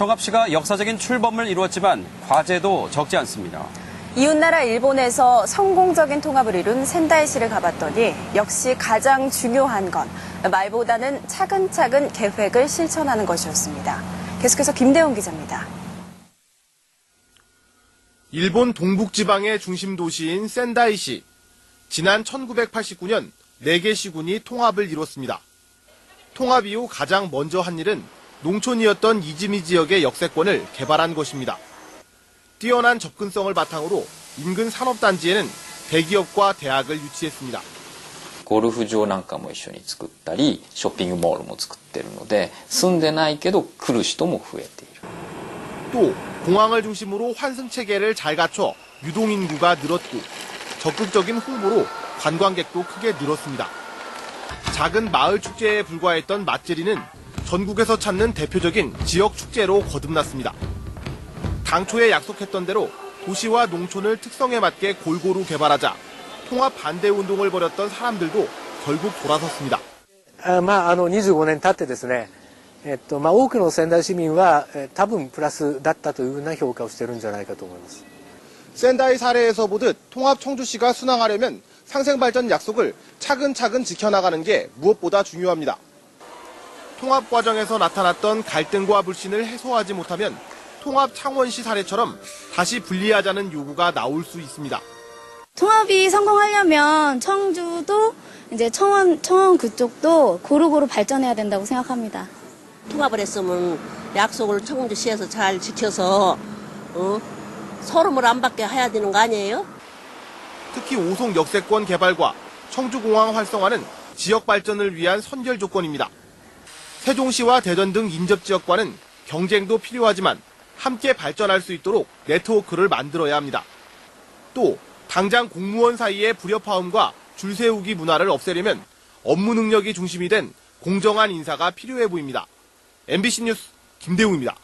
통합시가 역사적인 출범을 이루었지만 과제도 적지 않습니다. 이웃나라 일본에서 성공적인 통합을 이룬 센다이시를 가봤더니 역시 가장 중요한 건 말보다는 차근차근 계획을 실천하는 것이었습니다. 계속해서 김대웅 기자입니다. 일본 동북지방의 중심 도시인 센다이시. 지난 1989년 4개 시군이 통합을 이뤘습니다. 통합 이후 가장 먼저 한 일은 농촌이었던 이즈미 지역의 역세권을 개발한 것입니다. 뛰어난 접근성을 바탕으로 인근 산업단지에는 대기업과 대학을 유치했습니다. ゴルフ場なんかも一緒に作ったり、ショッピングモールも作ってるので、住んでないけど来る人も増えている。 또 공항을 중심으로 환승 체계를 잘 갖춰 유동인구가 늘었고 적극적인 홍보로 관광객도 크게 늘었습니다. 작은 마을 축제에 불과했던 맛제리는 전국에서 찾는 대표적인 지역 축제로 거듭났습니다. 당초에 약속했던 대로 도시와 농촌을 특성에 맞게 골고루 개발하자 통합 반대 운동을 벌였던 사람들도 결국 돌아섰습니다. あまあ、あの25年経ってですね、えっとまあ、多くの仙台市民は、えー多分プラスだったというふうな評価をしてるんじゃないかと思います。 센다이 사례에서 보듯 통합 청주시가 순항하려면 상생발전 약속을 차근차근 지켜나가는 게 무엇보다 중요합니다. 통합 과정에서 나타났던 갈등과 불신을 해소하지 못하면 통합 창원시 사례처럼 다시 분리하자는 요구가 나올 수 있습니다. 통합이 성공하려면 청주도 이제 청원 청원 그쪽도 고루고루 발전해야 된다고 생각합니다. 통합을 했으면 약속을 청주시에서 잘 지켜서 어? 소름을 안 받게 해야 되는 거 아니에요? 특히 오송 역세권 개발과 청주공항 활성화는 지역 발전을 위한 선결 조건입니다. 세종시와 대전 등 인접 지역과는 경쟁도 필요하지만 함께 발전할 수 있도록 네트워크를 만들어야 합니다. 또 당장 공무원 사이의 불협화음과 줄 세우기 문화를 없애려면 업무 능력이 중심이 된 공정한 인사가 필요해 보입니다. MBC 뉴스 김대웅입니다.